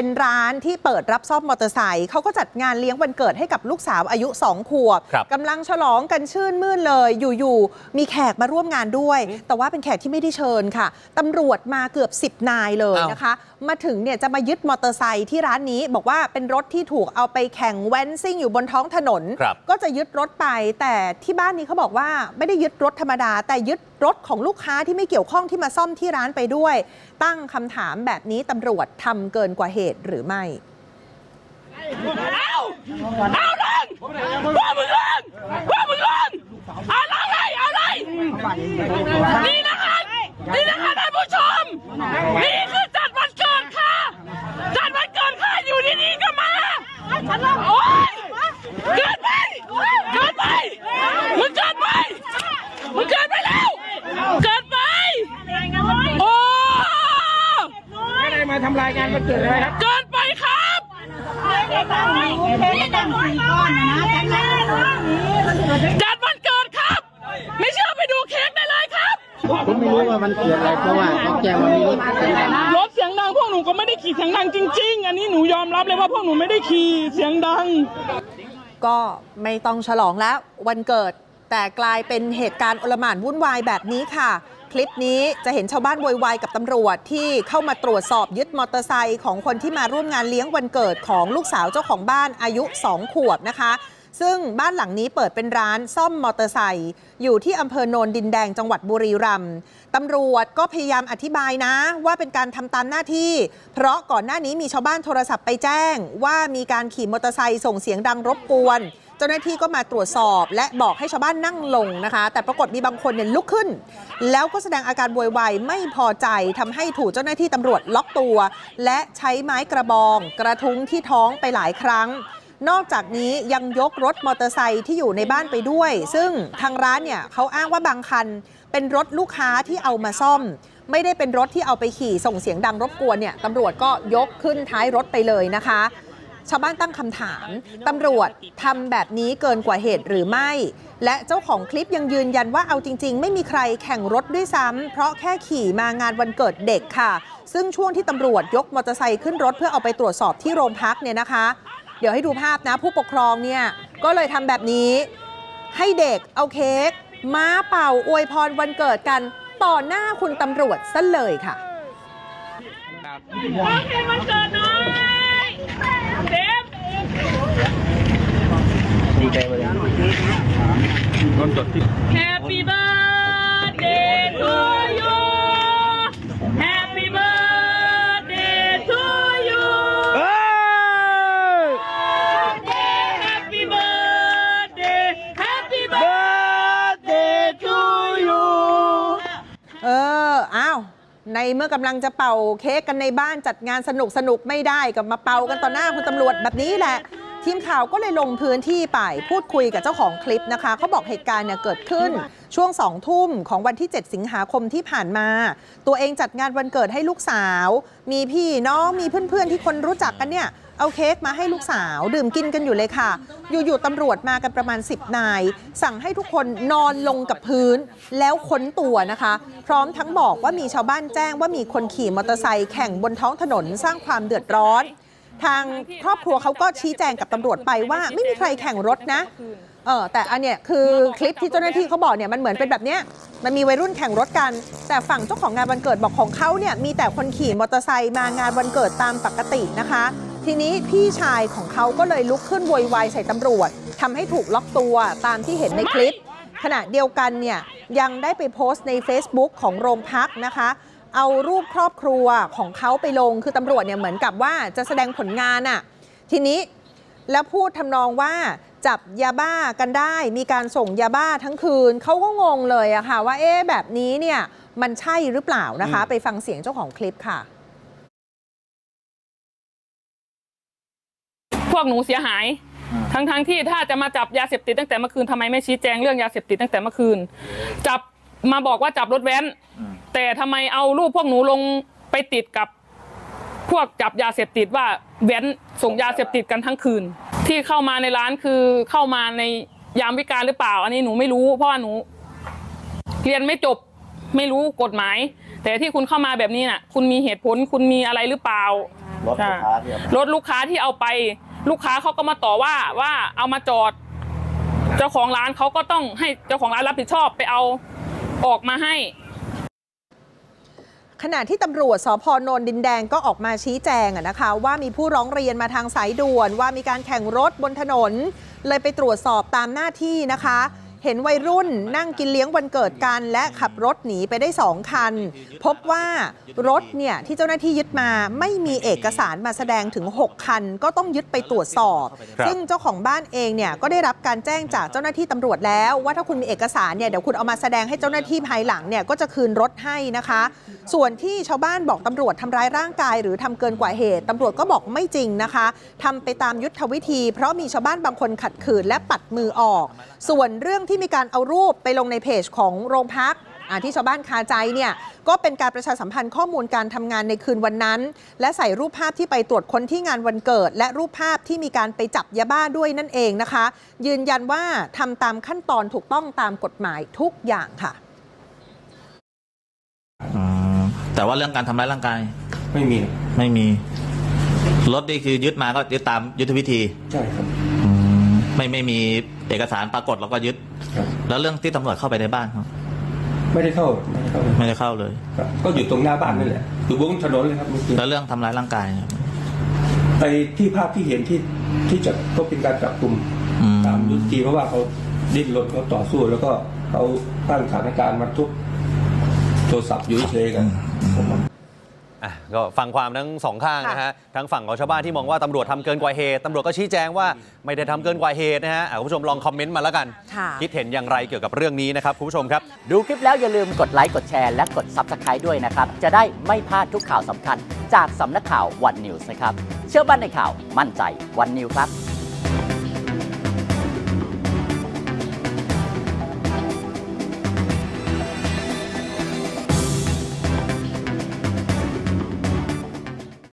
เป็นร้านที่เปิดรับซ่อมมอเตอร์ไซค์เขาก็จัดงานเลี้ยงวันเกิดให้กับลูกสาวอายุ 2 ขวบครับกำลังฉลองกันชื่นมื่นเลย อยู่ๆ มีแขกมาร่วมงานด้วย แต่ว่าเป็นแขกที่ไม่ได้เชิญค่ะตำรวจมาเกือบ 10 นายเลยอ้าว นะคะ มาถึงเนี่ยจะมายึดมอเตอร์ไซค์ที่ร้านนี้บอกว่าเป็นรถที่ถูกเอาไปแข่งแว้นซิ่งอยู่บนท้องถนน ครับ ก็จะยึดรถไปแต่ที่บ้านนี้เขาบอกว่าไม่ได้ยึดรถธรรมดา แต่ยึด รถของลูกค้าที่ไม่เกี่ยวข้องที่มาซ่อมที่ร้านไปด้วย ตั้งคำถามแบบนี้ตำรวจทำเกินกว่าเหตุหรือไม่เอาเอาลงว่ามึงลงว่ามึงลงเอาลงเลยเอาเลยนี่นะคะนี่นะคะท่านผู้ชม นี่คือจัดวันเกิดค่ะ จัดวันเกิดค่ะอยู่ดีๆก็มาโอ๊ยเกินไปเกินไปมึงเกินไปมึงเกินไปแล้ว เกินไป โอ้ ไม่ได้มาทำรายงานวันเกิดเลยครับเกินไปครับจัดวันเกิดครับ ไม่เชื่อไปดูเค้กได้เลยครับผมไม่รู้ว่ามันเกิดอะไรเพราะว่าเขาแจ้งว่ามีรถเสียงดังรถเสียงดังพวกหนูก็ไม่ได้ขี่เสียงดังจริง ๆ อันนี้หนูยอมรับเลยว่าพวกหนูไม่ได้ขี่เสียงดัง ก็ไม่ต้องฉลองแล้ววันเกิดแต่กลายเป็นเหตุการณ์โอลหม่านวุ่นวายแบบนี้ค่ะ คลิปนี้จะเห็นชาวบ้านโวยวายกับตำรวจที่เข้ามาตรวจสอบยึดมอเตอร์ไซค์ของคนที่มาร่วมงานเลี้ยงวันเกิดของลูกสาวเจ้าของบ้านอายุ 2 ขวบนะคะ ซึ่งบ้านหลังนี้เปิดเป็นร้านซ่อมมอเตอร์ไซค์อยู่ที่อำเภอโนนดินแดงจังหวัดบุรีรัมย์ตำรวจก็พยายามอธิบายนะ ว่าเป็นการทำตามหน้าที่ เพราะก่อนหน้านี้มีชาวบ้านโทรศัพท์ไปแจ้ง ว่ามีการขี่มอเตอร์ไซค์ส่งเสียงดังรบกวน เจ้าหน้าที่ก็มาตรวจสอบ และบอกให้ชาวบ้านนั่งลงนะคะ แต่ปรากฏมีบางคนเนี่ยลุกขึ้น แล้วก็แสดงอาการโวยวายไม่พอใจทำให้ถูกเจ้าหน้าที่ตำรวจล็อกตัว และใช้ไม้กระบอง กระทุ้งที่ท้องไปหลายครั้งนอกจากนี้ยังยกรถมอเตอร์ไซค์ที่อยู่ในบ้านไปด้วย ซึ่งทางร้านเนี่ยเขาอ้างว่าบางคัน เป็นรถลูกค้าที่เอามาซ่อม ไม่ได้เป็นรถที่เอาไปขี่ส่งเสียงดังรบกวนเนี่ยตำรวจก็ยกขึ้นท้ายรถไปเลยนะคะ ชาวบ้านตั้งคำถามตำรวจทำแบบนี้เกินกว่าเหตุหรือไม่ และเจ้าของคลิปยังยืนยันว่าเอาจริง ๆ ไม่มีใครแข่งรถด้วยซ้ำเพราะแค่ขี่มางานวันเกิดเด็กค่ะ ซึ่งช่วงที่ตำรวจยกมอเตอร์ไซค์ขึ้นรถเพื่อเอาไปตรวจสอบที่โรงพักเนี่ยนะคะ เดี๋ยวให้ดูภาพนะ ผู้ปกครองเนี่ยก็เลยทำแบบนี้ ให้เด็กเอาเค้กม้าเป่าอวยพรวันเกิดกันต่อหน้าคุณตำรวจซะเลยค่ะขอเพลงวันเกิดน่อย Happy birthday to you. Happy birthday to you. Birthday, happy birthday, happy birthday to you. Uh. ในเมื่อกำลังจะเป่าเค้กกันในบ้านจัดงานสนุกสนุกไม่ได้ก็มาเป่ากันต่อหน้าคุณตำรวจแบบนี้แหละ ทีมข่าวก็เลยลงพื้นที่ไปพูดคุยกับเจ้าของคลิปนะคะเขาบอกเหตุการณ์เนี่ยเกิดขึ้นช่วงสองทุ่มของวันที่ 7 สิงหาคมที่ผ่านมา ตัวเองจัดงานวันเกิดให้ลูกสาว มีพี่น้องมีเพื่อนๆที่คนรู้จักกันเนี่ยเอาเค้กมาให้ลูกสาว ดื่มกินกันอยู่เลยค่ะ อยู่ๆตำรวจมากันประมาณ 10 นาย สั่งให้ทุกคนนอนลงกับพื้น แล้วค้นตัวนะคะ พร้อมทั้งบอกว่ามีชาวบ้านแจ้งว่ามีคนขี่มอเตอร์ไซค์แข่งบนท้องถนนสร้างความเดือดร้อน ทางครอบครัวเขาก็ชี้แจงกับตำรวจไปว่าไม่มีใครแข่งรถนะ เออแต่อันเนี้ยคือคลิปที่เจ้าหน้าที่เขาบอกเนี่ยมันเหมือนเป็นแบบเนี้ยมันมีวัยรุ่นแข่งรถกัน แต่ฝั่งเจ้าของงานวันเกิดบอกของเขาเนี่ยมีแต่คนขี่มอเตอร์ไซค์มางานวันเกิดตามปกตินะคะ ทีนี้พี่ชายของเขาก็เลยลุกขึ้นโวยวายใส่ตำรวจทำให้ถูกล็อกตัวตามที่เห็นในคลิป ขณะเดียวกันเนี่ยยังได้ไปโพสต์ใน Facebook ของโรงพักนะคะ เอารูปครอบครัวของเขาไปลงคือตำรวจเนี่ยเหมือนกับว่าจะแสดงผลงานอะทีนี้แล้วพูดทำนองว่าจับยาบ้ากันได้ มีการส่งยาบ้าทั้งคืนเขาก็งงเลยอะค่ะ ว่าเอ๊ะแบบนี้เนี่ยมันใช่หรือเปล่านะคะ ไปฟังเสียงเจ้าของคลิปค่ะ พวกหนูเสียหาย ทั้งทั้งๆที่ถ้าจะมาจับยาเสพติดตั้งแต่เมื่อคืนทำไมไม่ชี้แจงเรื่องยาเสพติดตั้งแต่เมื่อคืน จับมาบอกว่าจับรถแว้น แต่ทำไมเอารูปพวกหนูลงไปติดกับพวกจับยาเสพติดว่าแว้นส่งยาเสพติดกันทั้งคืน ที่เข้ามาในร้านคือเข้ามาในยามวิการหรือเปล่า อันนี้หนูไม่รู้ เพราะว่าหนู เรียนไม่จบไม่รู้กฎหมาย แต่ที่คุณเข้ามาแบบนี้น่ะ คุณมีเหตุผลคุณมีอะไรหรือเปล่ารถลูกค้าที่รถลูกค้าที่เอาไป ลูกค้าเขาก็มาต่อว่าว่าเอามาจอด เจ้าของร้านเขาก็ต้องให้เจ้าของร้านรับผิดชอบไปเอาออกมาให้ ขณะที่ตำรวจสพโนนดินแดงก็ออกมาชี้แจงอะนะคะ ว่ามีผู้ร้องเรียนมาทางสายด่วน ว่ามีการแข่งรถบนถนน เลยไปตรวจสอบตามหน้าที่นะคะ เห็นวัยรุ่นนั่งกินเลี้ยงวันเกิดกัน และขับรถหนีไปได้2คัน พบว่ารถเนี่ยที่เจ้าหน้าที่ยึดมาไม่มีเอกสารมาแสดงถึง 6 คัน ก็ต้องยึดไปตรวจสอบครับซึ่งเจ้าของบ้านเองเนี่ยก็ได้รับการแจ้งจากเจ้าหน้าที่ตำรวจแล้ว ว่าถ้าคุณมีเอกสารเนี่ยเดี๋ยวคุณเอามาแสดงให้เจ้าหน้าที่ภายหลังเนี่ยก็จะคืนรถให้นะคะ ส่วนที่ชาวบ้านบอกตำรวจทำร้ายร่างกาย หรือทำเกินกว่าเหตุตำรวจก็บอกไม่จริงนะคะทำไปตามยุทธวิธี เพราะมีชาวบ้านบางคนขัดขืนและปัดมือออก ส่วนเรื่องที่มีการเอารูปไปลงในเพจของโรงพักที่ชาวบ้านคาใจเนี่ยก็เป็นการประชาสัมพันธ์ข้อมูลการทำงานในคืนวันนั้น และใส่รูปภาพที่ไปตรวจค้นที่งานวันเกิด และรูปภาพที่มีการไปจับยาบ้าด้วยนั่นเองนะคะ ยืนยันว่าทำตามขั้นตอนถูกต้องตามกฎหมายทุกอย่างค่ะ อืม แต่ว่าเรื่องการทำร้ายร่างกายไม่มีไม่มี รถนี่คือยึดมาก็ยึดตามยุทธวิธีใช่ครับอืมไม่ไม่มีเอกสารปรากฏเราก็ยึด ครับ แล้วเรื่องที่ตำรวจเข้าไปในบ้านเขาไม่ได้เข้าไม่ได้เข้าไม่ได้เข้าเลย ครับก็อยู่ตรงหน้าบ้านนั่นแหละอยู่บนถนนเลยครับเมื่อกี้แล้วเรื่องทำร้ายร่างกายเนี่ย ไอ้ที่ภาพที่เห็นที่ที่จะก็เป็นการจับกลุ่มอืม ตามยุทธวิธีเพราะว่าเขาดิ้นรนเขาต่อสู้แล้วก็เขาตั้งสถานการณ์มาทุบโทรศัพท์อยู่เฉยๆกันผมว่า อะก็ฟังความทั้งสองข้างนะฮะทั้งฝั่งของชาวบ้านที่มองว่าตำรวจทำเกินกว่าเหตุตำรวจก็ชี้แจงว่าไม่ได้ทำเกินกว่าเหตุนะฮะอะคุณผู้ชมลองคอมเมนต์มาแล้วกัน ค่ะ คิดเห็นอย่างไรเกี่ยวกับเรื่องนี้นะครับคุณผู้ชมครับ ดูคลิปแล้วอย่าลืมกดไลค์ กดแชร์ และกด Subscribe ด้วยนะครับ จะได้ไม่พลาดทุกข่าวสำคัญ จากสำนักข่าววันนิวส์นะครับ เชื่อมั่นในข่าวมั่นใจวันนิวครับ